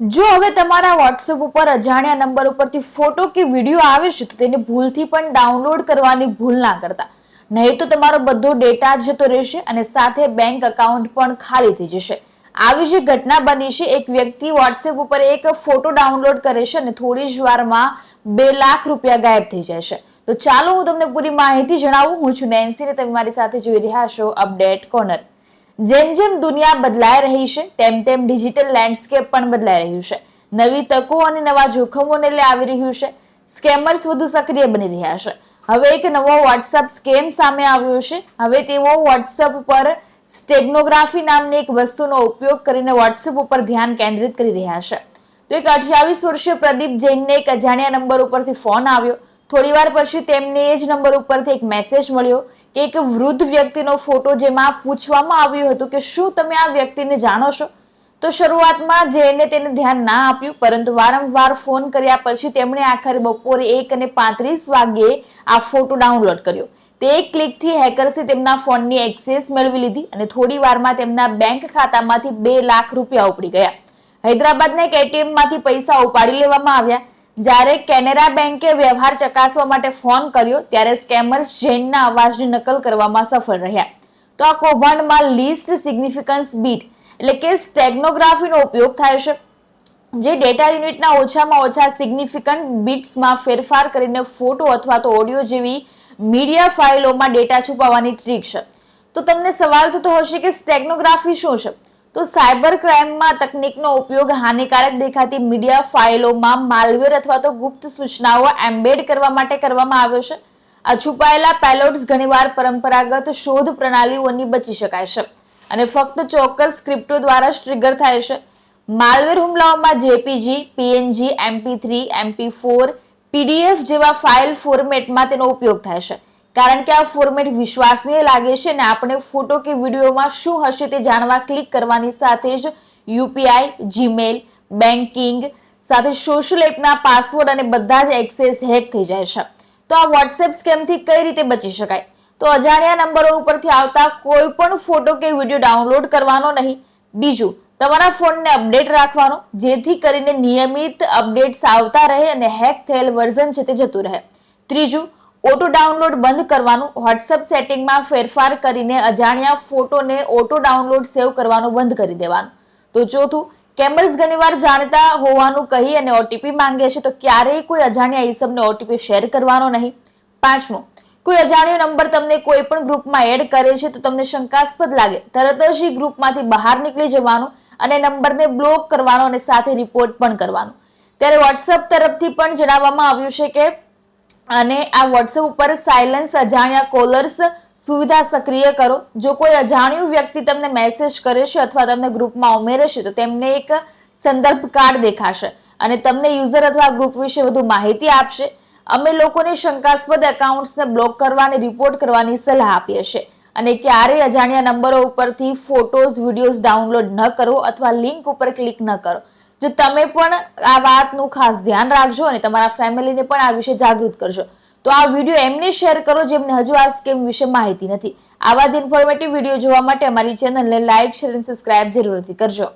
જો હવે તમારા વોટ્સએપ ઉપર અજાણ્યા નંબર ઉપરથી ફોટો કે વીડિયો આવે છે, તો તેને ભૂલથી પણ ડાઉનલોડ કરવાની ભૂલ ના કરતા. નહીં તો તમારો બધો ડેટા જતો રહેશે અને સાથે બેંક એકાઉન્ટ પણ ખાલી થઈ જશે. આવી જે ઘટના બની છે, એક વ્યક્તિ વોટ્સએપ ઉપર એક ફોટો ડાઉનલોડ કરે છે અને થોડી જ વારમાં બે લાખ રૂપિયા ગાયબ થઈ જાય છે. તો ચાલો હું તમને પૂરી માહિતી જણાવું. હું છું નેન્સી ને તમે મારી સાથે જોઈ રહ્યા છો અપડેટ કોર્નર જેમ જેમ દુનિયા બદલાઈ રહી છે, તેમ તેમ ડિજિટલ લેન્ડસ્કેપ પણ બદલાઈ રહ્યું છે. નવી તકો અને નવા જોખમોને લઈ આવી રહ્યું છે. સ્કેમર્સ વધુ સક્રિય બની રહ્યા છે. હવે એક નવો વોટ્સઅપ સ્કેમ સામે આવ્યો છે. હવે તેઓ વોટ્સઅપ પર સ્ટેગ્નોગ્રાફી નામની એક વસ્તુનો ઉપયોગ કરીને વોટ્સઅપ ઉપર ધ્યાન કેન્દ્રિત કરી રહ્યા છે. તો એક અઠ્યાવીસ વર્ષીય પ્રદીપ જૈનને એક અજાણ્યા નંબર ઉપરથી ફોન આવ્યો. થોડી વાર પછી તેમને એ જ નંબર ઉપરથી એક મેસેજ મળ્યો કે એક વૃદ્ધ વ્યક્તિનો ફોટો જેમાં પૂછવામાં આવ્યું હતું કે શું તમે આ વ્યક્તિને જાણો છો? તો શરૂઆતમાં જેને તેને ધ્યાન ના આપ્યું, પરંતુ વારંવાર ફોન કર્યા પછી તેમણે આખરે બપોરે એક અને પાંત્રીસ વાગ્યે આ ફોટો ડાઉનલોડ કર્યો. તે ક્લિકથી હેકર્સે તેમના ફોનની એક્સેસ મેળવી લીધી અને થોડી વારમાં તેમના બેંક ખાતામાંથી બે લાખ રૂપિયા ઉપડી ગયા. હૈદરાબાદના એક એટીએમમાંથી પૈસા ઉપાડી લેવામાં આવ્યા. જ્યારે કેનેરા બેંકે વ્યવહાર ચકાસવા માટે ફોન કર્યો, ત્યારે સ્કેમર્સ જૈનના અવાજની નકલ કરવામાં સફળ રહ્યા. તો આ કૌભાંડમાં લિસ્ટ સિગ્નિફિકન્સ બીટ, એટલે કે સ્ટેગ્નોગ્રાફીનો ઉપયોગ થાય છે, જે ડેટા યુનિટના ઓછામાં ઓછા સિગ્નિફિકન્ટ બિટ્સમાં ફેરફાર કરીને ફોટો અથવા તો ઓડિયો જેવી મીડિયા ફાઇલોમાં ડેટા છુપાવવાની ટ્રીક છે. તો તમને સવાલ થતો હશે કે સ્ટેગ્નોગ્રાફી શું છે? તો સાયબર ક્રાઇમમાં તકનિકનો ઉપયોગ હાનિકારક દેખાતી મીડિયા ફાઇલોમાં માલવેર અથવા તો ગુપ્ત સૂચનાઓ એમ્બેડ કરવા માટે કરવામાં આવ્યો છે. આ છુપાયેલા પેલોટ્સ ઘણીવાર પરંપરાગત શોધ પ્રણાલીઓની બચી શકાય છે અને ફક્ત ચોક્કસ સ્ક્રિપ્ટો દ્વારા ટ્રિગર થાય છે. Malware હુમલાઓમાં JPG PNG MP three MP four PDF જેવા ફાઇલ ફોર્મેટમાં તેનો ઉપયોગ થાય છે. કારણ કે આ ફોર્મેટ વિશ્વાસનીય લાગે છે અને આપણે ફોટો કે વિડીયોમાં શું હશે તે જાણવા ક્લિક કરવાની સાથે જ યુપીઆઈ જીમેલ બેન્કિંગ સાથે સોશિયલ એપના પાસવર્ડ અને બધા જ એક્સેસ હેક થઈ જાય છે. તો આ વોટ્સએપ સ્કેમથી કઈ રીતે બચી શકાય? તો અજાણ્યા નંબરો ઉપરથી આવતા કોઈ પણ ફોટો કે વીડિયો ડાઉનલોડ કરવાનો નહીં. બીજું, તમારા ફોનને અપડેટ રાખવાનો, જેથી કરીને નિયમિત અપડેટ્સ આવતા રહે અને હેક થયેલ વર્ઝન છે તે જતું રહે. ત્રીજું ઓટો ડાઉનલોડ બંધ કરવાનું વોટ્સઅપ સેટિંગમાં ફેરફાર કરીને અજાણ્યા ફોટોને ઓટો ડાઉનલોડ સેવ કરવાનું બંધ કરી દેવાનું. તો ચોથું કેમર્સ ઘણીવાર જાણતા હોવાનું કહી અને ઓટીપી માંગે છે, તો ક્યારેય કોઈ અજાણ્યા ઈસમને ઓટીપી શેર કરવાનો નહીં. પાંચમું, કોઈ અજાણ્યો નંબર તમને કોઈ પણ ગ્રુપમાં એડ કરે છે, તો તમને શંકાસ્પદ લાગે. તરત જ એ ગ્રુપમાંથી બહાર નીકળી જવાનું અને નંબરને બ્લોક કરવાનો અને સાથે રિપોર્ટ પણ કરવાનો. ત્યારે વોટ્સઅપ તરફથી પણ જણાવવામાં આવ્યું છે કે અને આ વોટ્સએપ ઉપર સાયલન્સ અજાણ્યા કોલર્સ સુવિધા સક્રિય કરો. જો કોઈ અજાણ્યું વ્યક્તિ તમને મેસેજ કરે છે અથવા તમને ગ્રુપમાં ઉમેરે તો તેમને એક સંદર્ભ કાર્ડ દેખાશે અને તમને યુઝર અથવા ગ્રુપ વિશે વધુ માહિતી આપશે. અમે લોકોને શંકાસ્પદ એકાઉન્ટ્સને બ્લોક કરવા અને રિપોર્ટ કરવાની સલાહ આપીએ છીએ અને ક્યારેય અજાણ્યા નંબરો ઉપરથી ફોટોઝ વિડીયોઝ ડાઉનલોડ ન કરો અથવા લિંક ઉપર ક્લિક ન કરો. જો તમે પણ આ વાતનું ખાસ ધ્યાન રાખજો અને તમારા ફેમિલીને પણ આ વિશે જાગૃત કરજો. તો આ વીડિયો એમને શેર કરો જેમને હજુ આ સ્કેમ વિશે માહિતી નથી. આવા જ ઇન્ફોર્મેટિવ વીડિયો જોવા માટે અમારી ચેનલને લાઇક શેર અને સબસ્ક્રાઇબ જરૂરથી કરજો.